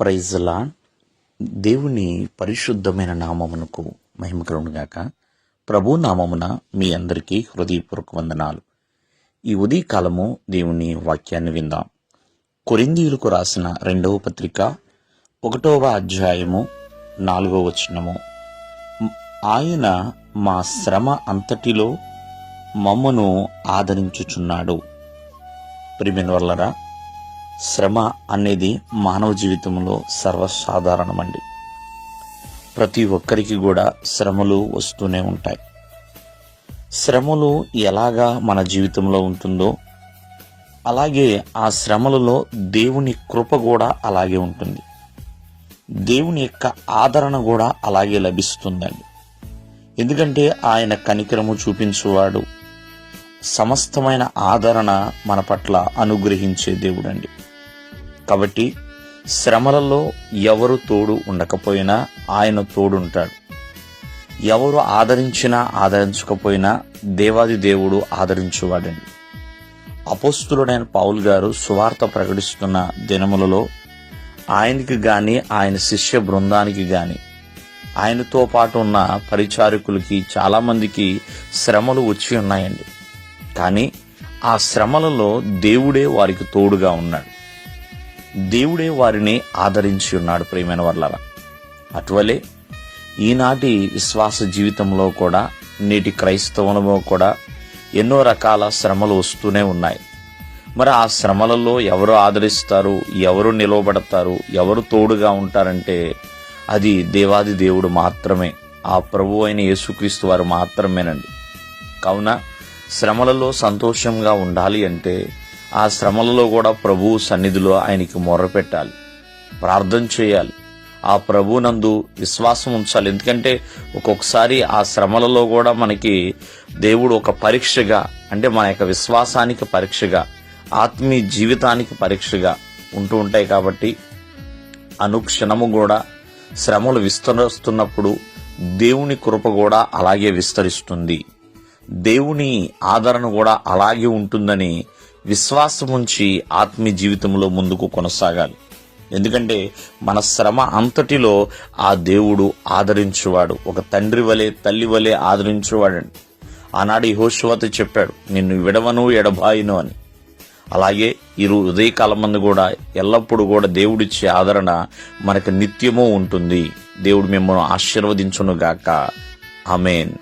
ప్రైజ్లా దేవుని పరిశుద్ధమైన నామమునకు మహిమకరుణుగాక ప్రభు నామమున మీ అందరికీ హృదయపూర్వక వందనాలు. ఈ ఉదయకాలము దేవుని వాక్యాన్ని విందాం. కొరిందీయులకు రాసిన రెండవ పత్రిక ఒకటవ అధ్యాయము నాలుగవ వచనము. ఆయన మా శ్రమ అంతటిలో మమ్మను ఆదరించుచున్నాడు. ప్రిమిన్ వల్లరా శ్రమ అనేది మానవ జీవితంలో సర్వసాధారణమండి. ప్రతి ఒక్కరికి కూడా శ్రమలు వస్తూనే ఉంటాయి. శ్రమలు ఎలాగా మన జీవితంలో ఉంటుందో అలాగే ఆ శ్రమలలో దేవుని కృప కూడా అలాగే ఉంటుంది. దేవుని యొక్క ఆదరణ కూడా అలాగే లభిస్తుందండి. ఎందుకంటే ఆయన కనికరము చూపించువాడు. సమస్తమైన ఆదరణ మన పట్ల అనుగ్రహించే దేవుడండి. కాబట్టి శ్రమలలో ఎవరు తోడు ఉండకపోయినా ఆయన తోడుంటాడు. ఎవరు ఆదరించినా ఆదరించకపోయినా దేవాది దేవుడు ఆదరించువాడండి. అపోస్తులుడైన పౌల్ గారు సువార్త ప్రకటిస్తున్న దినములలో ఆయనకి గాని ఆయన శిష్య బృందానికి గాని ఆయనతో పాటు ఉన్న పరిచారకులకి చాలామందికి శ్రమలు వచ్చి ఉన్నాయండి. కానీ ఆ శ్రమలలో దేవుడే వారికి తోడుగా ఉన్నాడు. దేవుడే వారిని ఆదరించి ఉన్నాడు ప్రియమైన వాళ్ళరా అటువలే ఈనాటి విశ్వాస జీవితంలో కూడా నేటి క్రైస్తవంలో కూడా ఎన్నో రకాల శ్రమలు వస్తూనే ఉన్నాయి. మరి ఆ శ్రమలలో ఎవరు ఆదరిస్తారు ఎవరు నిలవబడతారు ఎవరు తోడుగా ఉంటారంటే అది దేవాది దేవుడు మాత్రమే ఆ ప్రభు అయిన యేసుక్రీస్తు వారు మాత్రమేనండి. కావున శ్రమలలో సంతోషంగా ఉండాలి అంటే ఆ శ్రమలలో కూడా ప్రభువు సన్నిధిలో ఆయనకి మొర్రపెట్టాలి. ప్రార్థన చేయాలి. ఆ ప్రభునందు విశ్వాసం ఉంచాలి. ఎందుకంటే ఒక్కొక్కసారి ఆ శ్రమలలో కూడా మనకి దేవుడు ఒక పరీక్షగా అంటే మన యొక్క విశ్వాసానికి పరీక్షగా ఆత్మీయ జీవితానికి పరీక్షగా ఉంటూ ఉంటాయి కాబట్టి అనుక్షణము కూడా శ్రమలు విస్తరిస్తున్నప్పుడు దేవుని కృప కూడా అలాగే విస్తరిస్తుంది. దేవుని ఆదరణ కూడా అలాగే ఉంటుందని విశ్వాసం ఉంచి ఆత్మీయ జీవితంలో ముందుకు కొనసాగాలి. ఎందుకంటే మన శ్రమ అంతటిలో ఆ దేవుడు ఆదరించువాడు. ఒక తండ్రి వలె తల్లి వలె ఆదరించువాడండి. ఆనాడు యెహోషువతో చెప్పాడు నిన్ను విడవను ఎడబాయిను అని. అలాగే ఇరు ఉదయకాలం మందు కూడా ఎల్లప్పుడూ కూడా దేవుడిచ్చే ఆదరణ మనకు నిత్యము ఉంటుంది. దేవుడు మిమ్మల్ని ఆశీర్వదించునుగాక. ఆమెన్.